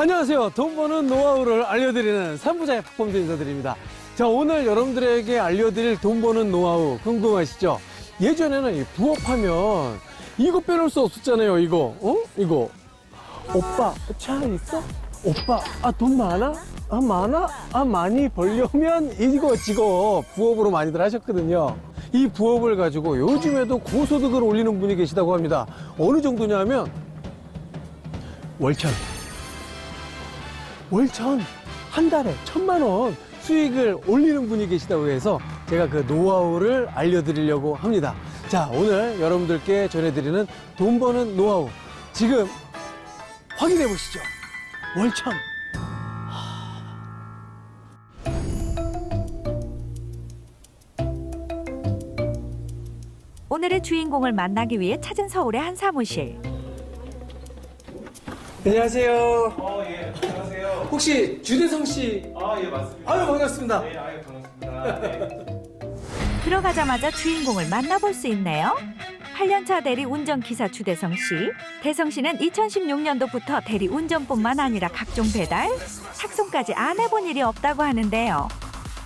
안녕하세요. 돈 버는 노하우를 알려드리는 삼부자의 박범주 인사드립니다. 자, 오늘 여러분들에게 알려드릴 돈 버는 노하우 궁금하시죠? 예전에는 이 부업하면 이거 빼놓을 수 없었잖아요, 이거. 어? 이거. 오빠, 차 있어? 오빠, 아, 돈 많아? 아, 많아? 아, 많이 벌려면 이거 직업 부업으로 많이들 하셨거든요. 이 부업을 가지고 요즘에도 고소득을 올리는 분이 계시다고 합니다. 어느 정도냐면 월천. 월천 한 달에 천만 원 수익을 올리는 분이 계시다고 해서 제가 그 노하우를 알려드리려고 합니다. 자, 오늘 여러분들께 전해드리는 돈 버는 노하우. 지금 확인해 보시죠. 월천. 오늘의 주인공을 만나기 위해 찾은 서울의 한 사무실. 안녕하세요. 어, 예, 안녕하세요. 혹시 주대성 씨? 아, 예, 맞습니다. 아유, 반갑습니다. 네, 아유, 반갑습니다. 네. 들어가자마자 주인공을 만나볼 수 있네요. 8년차 대리 운전기사 주대성 씨. 대성 씨는 2016년도부터 대리 운전뿐만 아니라 각종 배달, 탁송까지 안 해본 일이 없다고 하는데요.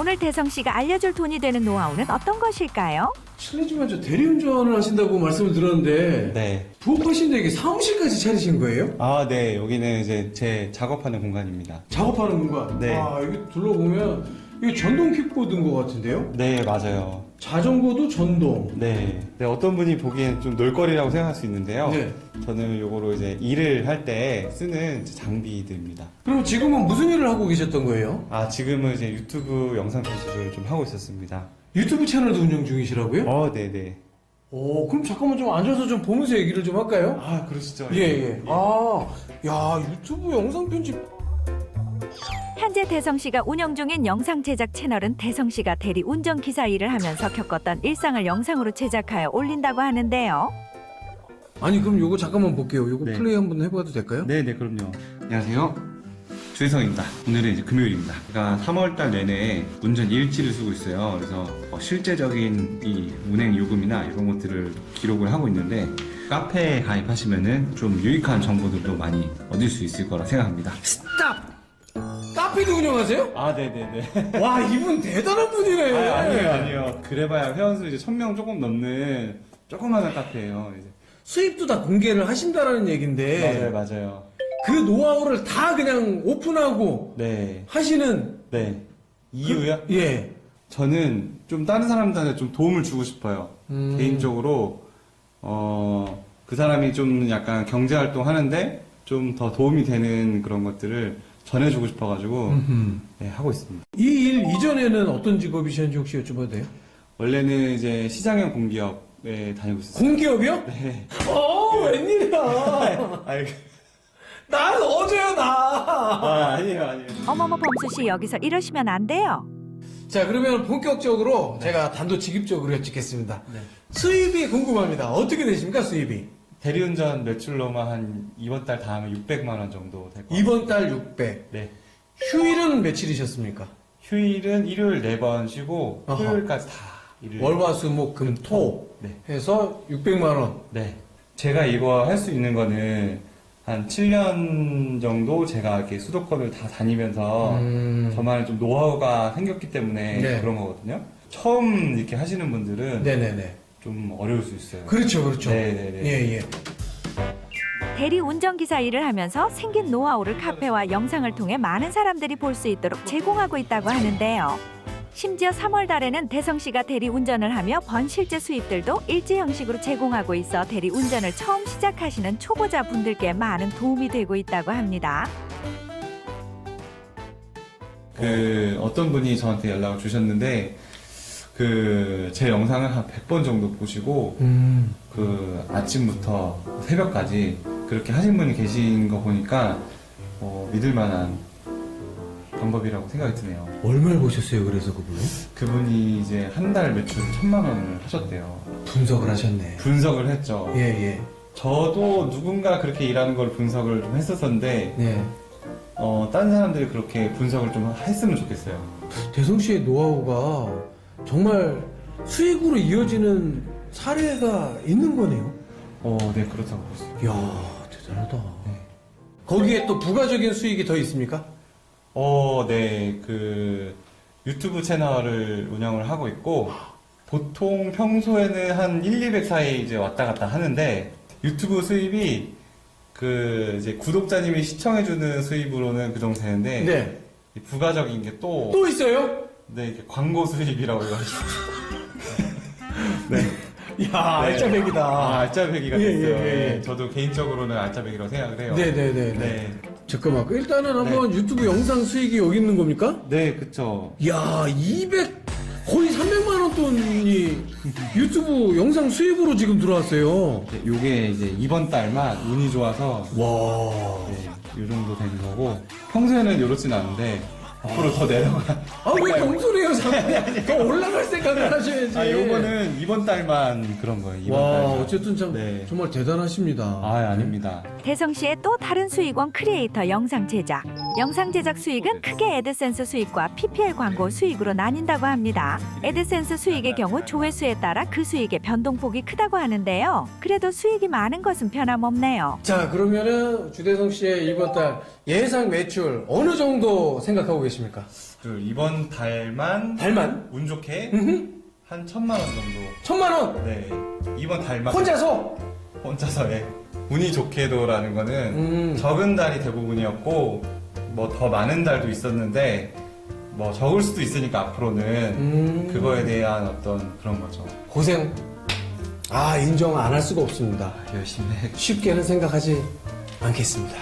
오늘 대성 씨가 알려줄 돈이 되는 노하우는 어떤 것일까요? 실례지만 저 대리운전을 하신다고 말씀을 들었는데 네. 부업하시는데 이게 사무실까지 차리신 거예요? 아, 네. 여기는 이제 제 작업하는 공간입니다. 작업하는 공간. 네. 아, 여기 둘러보면 이게 전동 킥보드인 것 같은데요? 네, 맞아요. 자전거도 전동. 네. 네, 어떤 분이 보기엔 좀 놀거리라고 생각할 수 있는데요. 네. 저는 요거로 이제 일을 할 때 쓰는 이제 장비들입니다. 그럼 지금은 무슨 일을 하고 계셨던 거예요? 아, 지금은 이제 유튜브 영상 편집을 좀 하고 있었습니다. 유튜브 채널도 운영 중이시라고요? 어, 네네. 오, 그럼 잠깐만 좀 앉아서 좀 보면서 얘기를 좀 할까요? 아, 그러시죠? 예, 예. 아, 야, 유튜브 영상 편집. 현재 대성 씨가 운영 중인 영상 제작 채널은 대성 씨가 대리 운전 기사 일을 하면서 겪었던 일상을 영상으로 제작하여 올린다고 하는데요. 아니, 그럼 요거 잠깐만 볼게요. 요거 네. 플레이 한번 해봐도 될까요? 네네, 그럼요. 안녕하세요. 주혜성입니다. 오늘은 이제 금요일입니다. 제가 3월달 내내 운전 일지를 쓰고 있어요. 그래서 어, 실제적인 이 운행 요금이나 이런 것들을 기록을 하고 있는데 카페에 가입하시면은 좀 유익한 정보들도 많이 얻을 수 있을 거라 생각합니다. 스탑! 카페도 운영하세요? 아, 네네네. 와, 이분 대단한 분이네. 아, 아니에요, 아니에요. 그래봐야 회원수 이제 1000명 조금 넘는 조그마한 카페예요. 이제. 수입도 다 공개를 하신다라는 얘긴데. 맞아요, 맞아요. 그 노하우를 다 그냥 오픈하고 네, 하시는. 네. 이유요? 예. 저는 좀 다른 사람들한테 좀 도움을 주고 싶어요. 음. 개인적으로 어, 그 사람이 좀 약간 경제 활동 하는데 좀 더 도움이 되는 그런 것들을 전해주고 싶어가지고. 네, 하고 있습니다. 이 일 이전에는 어떤 직업이셨는지 혹시 여쭤봐도 돼요? 원래는 이제 시장형 공기업에 다니고 있었어요. 공기업이요? 네. 어, 웬일이야. 아이, 난 어제야, 나. 아, 아니에요, 아니에요. 어머머 범수 씨 여기서 이러시면 안 돼요. 자, 그러면 본격적으로 제가 단도직입적으로 여쭙겠습니다. 네. 수입이 궁금합니다. 어떻게 되십니까, 수입이? 대리운전 매출로만 한 이번 달다 하면 600만 원 정도 될 것 같아요. 이번 달 600. 네. 휴일은 며칠이셨습니까? 휴일은 일요일 4번 쉬고 아하. 토요일까지 다 일을 월, 화, 수, 목, 금, 토. 네. 해서 600만 원. 네. 제가 이거 할 수 있는 거는 한 7년 정도 제가 이렇게 수도권을 다 다니면서 음. 저만의 좀 노하우가 생겼기 때문에 네. 그런 거거든요. 처음 이렇게 하시는 분들은 네네네. 좀 어려울 수 있어요. 그렇죠, 그렇죠. 네네네. 예, 예. 대리 운전기사 일을 하면서 생긴 노하우를 카페와 영상을 통해 많은 사람들이 볼 수 있도록 제공하고 있다고 하는데요. 심지어 3월 달에는 대성 씨가 대리 운전을 하며 번 실제 수입들도 일지 형식으로 제공하고 있어 대리 운전을 처음 시작하시는 초보자 분들께 많은 도움이 되고 있다고 합니다. 그 어떤 분이 저한테 연락을 주셨는데 그 제 영상을 한 100번 정도 보시고 음. 그 아침부터 새벽까지 그렇게 하신 분이 계신 거 보니까 어, 믿을 만한 방법이라고 생각이 드네요. 얼마를 보셨어요, 그래서 그분은? 그분이 이제 한 달 매출 천만 원을 하셨대요. 분석을 하셨네. 분석을 했죠. 예, 예. 저도 누군가 그렇게 일하는 걸 분석을 좀 했었었는데, 네. 어, 다른 사람들이 그렇게 분석을 좀 했으면 좋겠어요. 대성 씨의 노하우가 정말 수익으로 이어지는 사례가 있는 거네요. 어, 네, 그렇다고 있어요. 이야, 대단하다. 네. 거기에 또 부가적인 수익이 더 있습니까? 어, 네. 그 유튜브 채널을 운영을 하고 있고 보통 평소에는 한 1, 200 사이 이제 왔다 갔다 하는데 유튜브 수입이 그 이제 구독자님이 시청해 주는 수입으로는 그 정도 되는데 네. 이 부가적인 게 또 또 있어요? 네, 이게 광고 수입이라고 해가지고 네. 이야, 네. 알짜배기다. 아, 알짜배기가 예, 됐어요. 예, 예. 네, 저도 개인적으로는 알짜배기라고 생각을 해요. 네네네. 네. 잠깐만, 그 일단은 한번 유튜브 영상 수익이 여기 있는 겁니까? 네, 그쵸. 이야, 200, 거의 300만원 돈이 유튜브 영상 수입으로 지금 들어왔어요. 네, 요게 이제 이번 달만 운이 좋아서 와. 네, 요 정도 된 거고 평소에는 이렇진 않은데 앞으로 더 내려가. 아, 왜 경솔해요, 자꾸. 더 올라갈 생각을 하셔야지. 아, 요거는 이번 달만 그런 거예요. 이번 와, 달만. 어쨌든 참, 네. 정말 대단하십니다. 아, 아닙니다. 대성 씨의 또 다른 수익원 크리에이터 영상 제작. 영상 제작 수익은 크게 애드센스 수익과 PPL 광고 수익으로 나뉜다고 합니다. 애드센스 수익의 경우 조회수에 따라 그 수익의 변동폭이 크다고 하는데요. 그래도 수익이 많은 것은 변함없네요. 자, 그러면은 주대성 씨의 이번 달 예상 매출 어느 정도 생각하고 계십니까? 그 이번 달만 달만? 운 좋게 음흠. 한 천만 원 정도. 천만 원! 네. 이번 달만 혼자서? 혼자서 예. 운이 좋게도라는 거는 음. 적은 달이 대부분이었고 뭐 더 많은 달도 있었는데 뭐 적을 수도 있으니까 앞으로는 음. 그거에 대한 어떤 그런 거죠. 고생. 아, 인정 안 할 수가 없습니다. 열심히 해. 쉽게는 생각하지 않겠습니다.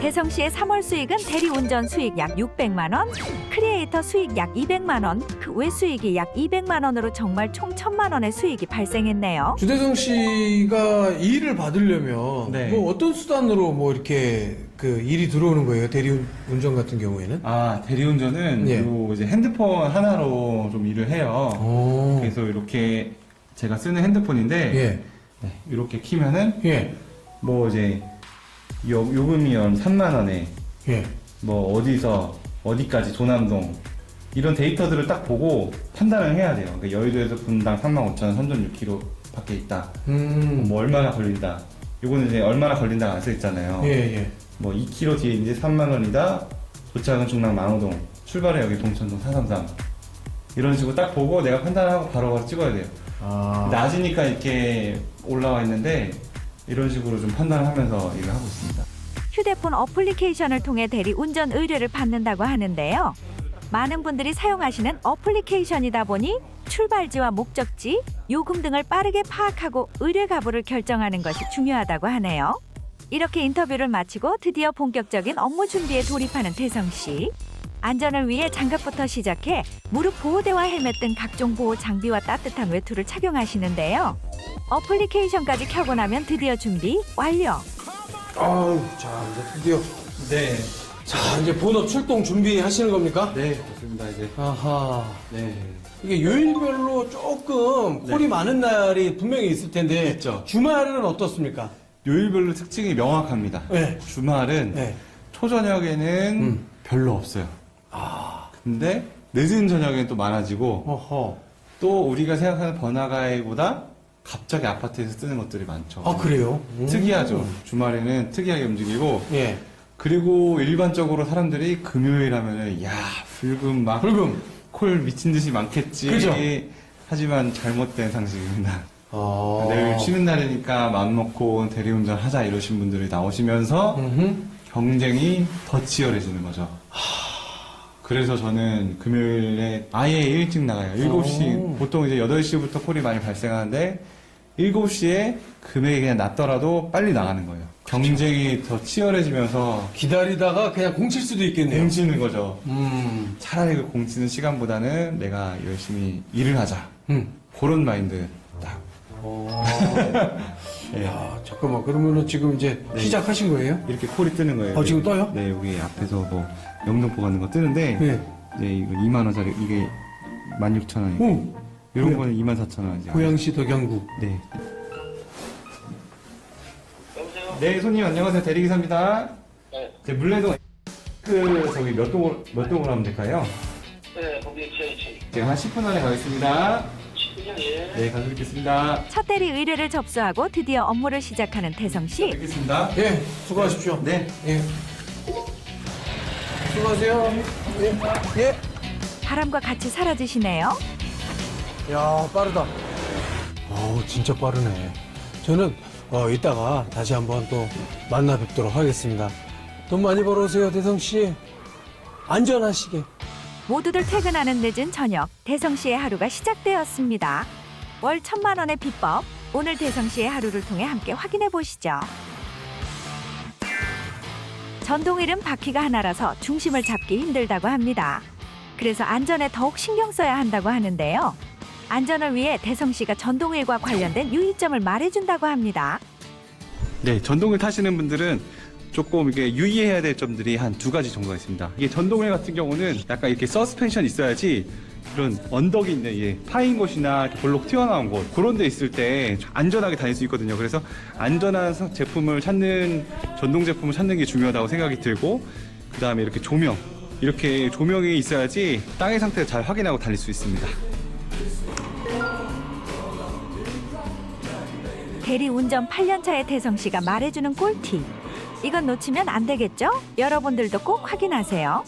대성 씨의 3월 수익은 대리운전 수익 약 600만 원, 크리에이터 수익 약 200만 원, 그 외 수익이 약 200만 원으로 정말 총 1000만 원의 수익이 발생했네요. 주대성 씨가 일을 받으려면 네. 뭐 어떤 수단으로 뭐 이렇게 그 일이 들어오는 거예요? 대리운전 같은 경우에는? 아 대리운전은 예. 요 이제 핸드폰 하나로 좀 일을 해요. 오. 그래서 이렇게 제가 쓰는 핸드폰인데 예. 네, 이렇게 키면은 예. 뭐 이제 요, 요금이 연 3만 원에 예. 뭐 어디서 어디까지 조남동 이런 데이터들을 딱 보고 판단을 해야 돼요. 그러니까 여의도에서 분당 3만 5천 원 선전 6km 밖에 있다. 음. 뭐 얼마나 걸린다. 요거는 이제 얼마나 걸린다가 안 써 있잖아요. 예, 예. 뭐 2km 뒤에 이제 3만 원이다. 도착은 중랑 망호동. 출발해 여기 동천동 433. 이런 식으로 딱 보고 내가 판단하고 바로바로 찍어야 돼요. 아. 낮이니까 이렇게 올라와 있는데 이런 식으로 좀 판단을 하면서 일을 하고 있습니다. 휴대폰 어플리케이션을 통해 대리 운전 의뢰를 받는다고 하는데요. 많은 분들이 사용하시는 어플리케이션이다 보니 출발지와 목적지, 요금 등을 빠르게 파악하고 의뢰 가부를 결정하는 것이 중요하다고 하네요. 이렇게 인터뷰를 마치고 드디어 본격적인 업무 준비에 돌입하는 태성 씨. 안전을 위해 장갑부터 시작해 무릎 보호대와 헬멧 등 각종 보호 장비와 따뜻한 외투를 착용하시는데요. 어플리케이션까지 켜고 나면 드디어 준비 완료. 아유, 자, 이제 드디어. 네. 자, 이제 본업 출동 준비하시는 겁니까? 네, 좋습니다. 이제. 아하. 네. 이게 요일별로 조금 네. 콜이 많은 날이 분명히 있을 텐데. 있죠. 주말은 어떻습니까? 요일별로 특징이 명확합니다. 네. 주말은 네. 초저녁에는 음. 별로 없어요. 아. 근데 늦은 저녁에는 또 많아지고 어허. 또 우리가 생각하는 번화가보다 갑자기 아파트에서 뜨는 것들이 많죠. 아, 그래요? 음. 특이하죠. 주말에는 특이하게 움직이고 예. 그리고 일반적으로 사람들이 금요일 하면은 야 불금 막 불금. 콜 미친 듯이 많겠지. 그죠? 하지만 잘못된 상식입니다. 아. 내일 쉬는 날이니까 마음 먹고 대리운전 하자 이러신 분들이 나오시면서 음흠. 경쟁이 더 치열해지는 거죠. 그래서 저는 금요일에 아예 일찍 나가요. 7시, 오. 보통 이제 8시부터 콜이 많이 발생하는데, 7시에 금액이 그냥 낮더라도 빨리 나가는 거예요. 경쟁이 더 치열해지면서 기다리다가 그냥 공칠 수도 있겠네요. 공치는 거죠. 음. 차라리 그 공치는 시간보다는 내가 열심히 일을 하자. 음. 그런 마인드 딱. 어. 예. 야, 잠깐만. 그러면은 지금 이제 네. 시작하신 거예요? 이렇게 콜이 뜨는 거예요. 어, 지금 떠요? 네, 여기 앞에서 뭐 영등포 가는 거 뜨는데, 네. 이제 이거 2만 원짜리 이게 16,000원이고 오. 이런 고양- 거는 24,000원이죠. 고양시 덕양구. 네. 여보세요? 네, 손님 안녕하세요. 대리기사입니다. 네. 제 물레동 그 저기 몇 동을 몇 동으로 하면 될까요? 네, 거기 지하철. 제가 한 10분 안에 가겠습니다. 10분이요? 네, 감사드리겠습니다. 첫 대리 의뢰를 접수하고 드디어 업무를 시작하는 태성 씨. 뵙겠습니다. 예, 수고하십시오. 네. 예. 수고하세요. 예. 예. 바람과 같이 사라지시네요. 야, 빠르다. 어우, 진짜 빠르네. 저는 어, 이따가 다시 한번 또 만나 뵙도록 하겠습니다. 돈 많이 벌어오세요, 대성 씨. 안전하시게. 모두들 퇴근하는 늦은 저녁, 대성 씨의 하루가 시작되었습니다. 월 천만 원의 비법, 오늘 대성 씨의 하루를 통해 함께 확인해 보시죠. 전동휠은 바퀴가 하나라서 중심을 잡기 힘들다고 합니다. 그래서 안전에 더욱 신경 써야 한다고 하는데요. 안전을 위해 대성 씨가 전동휠과 관련된 유의점을 말해준다고 합니다. 네, 전동을 타시는 분들은 조금 이게 유의해야 될 점들이 한 두 가지 정도가 있습니다. 이게 전동휠 같은 경우는 약간 이렇게 서스펜션 있어야지 그런 언덕이 있는 이 파인 곳이나 볼록 튀어나온 곳 그런 데 있을 때 안전하게 다닐 수 있거든요. 그래서 안전한 서- 제품을 찾는 전동 제품을 찾는 게 중요하다고 생각이 들고 그 다음에 이렇게 조명 이렇게 조명이 있어야지 땅의 상태를 잘 확인하고 달릴 수 있습니다. 대리 운전 8년차의 태성 씨가 말해주는 꿀팁. 이건 놓치면 안 되겠죠? 여러분들도 꼭 확인하세요.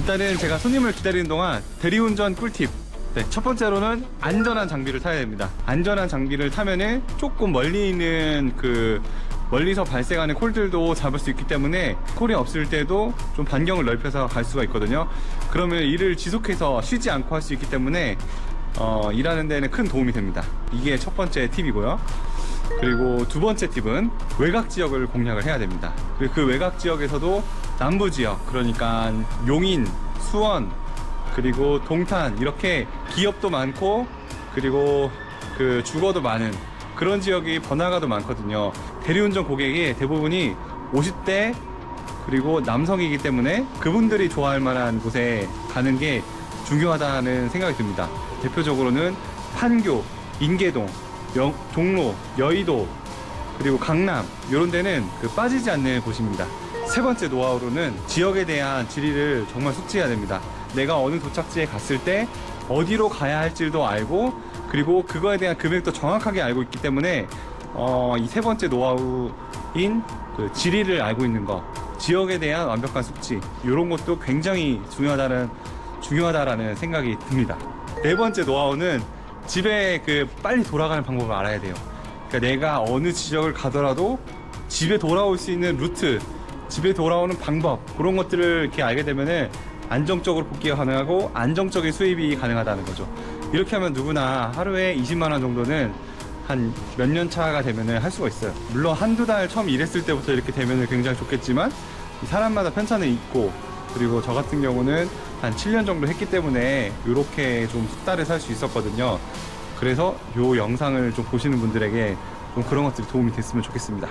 일단은 제가 손님을 기다리는 동안 대리운전 꿀팁. 네, 첫 번째로는 안전한 장비를 타야 됩니다. 안전한 장비를 타면은 조금 멀리 있는 그 멀리서 발생하는 콜들도 잡을 수 있기 때문에 콜이 없을 때도 좀 반경을 넓혀서 갈 수가 있거든요. 그러면 일을 지속해서 쉬지 않고 할 수 있기 때문에 어, 일하는 데는 큰 도움이 됩니다. 이게 첫 번째 팁이고요. 그리고 두 번째 팁은 외곽 지역을 공략을 해야 됩니다. 그리고 그 외곽 지역에서도 남부 지역, 그러니까 용인, 수원, 그리고 동탄 이렇게 기업도 많고 그리고 그 주거도 많은 그런 지역이 번화가도 많거든요. 대리운전 고객이 대부분이 50대 그리고 남성이기 때문에 그분들이 좋아할 만한 곳에 가는 게 중요하다는 생각이 듭니다. 대표적으로는 판교, 인계동, 영- 종로, 여의도, 그리고 강남 이런 데는 그 빠지지 않는 곳입니다. 세 번째 노하우로는 지역에 대한 지리를 정말 숙지해야 됩니다. 내가 어느 도착지에 갔을 때 어디로 가야 할지도 알고 그리고 그거에 대한 금액도 정확하게 알고 있기 때문에 어, 이 세 번째 노하우인 그 지리를 알고 있는 것, 지역에 대한 완벽한 숙지 이런 것도 굉장히 중요하다는 중요하다라는 생각이 듭니다. 네 번째 노하우는 집에 그 빨리 돌아가는 방법을 알아야 돼요. 그러니까 내가 어느 지역을 가더라도 집에 돌아올 수 있는 루트, 집에 돌아오는 방법 그런 것들을 이렇게 알게 되면은 안정적으로 복귀가 가능하고 안정적인 수입이 가능하다는 거죠. 이렇게 하면 누구나 하루에 20만 원 정도는 한 몇 년 차가 되면은 할 수가 있어요. 물론 한두 달 처음 일했을 때부터 이렇게 되면은 굉장히 좋겠지만 이 사람마다 편차는 있고 그리고 저 같은 경우는 한 7년 정도 했기 때문에 이렇게 좀 숙달을 살 수 있었거든요. 그래서 요 영상을 좀 보시는 분들에게 좀 그런 것들이 도움이 됐으면 좋겠습니다.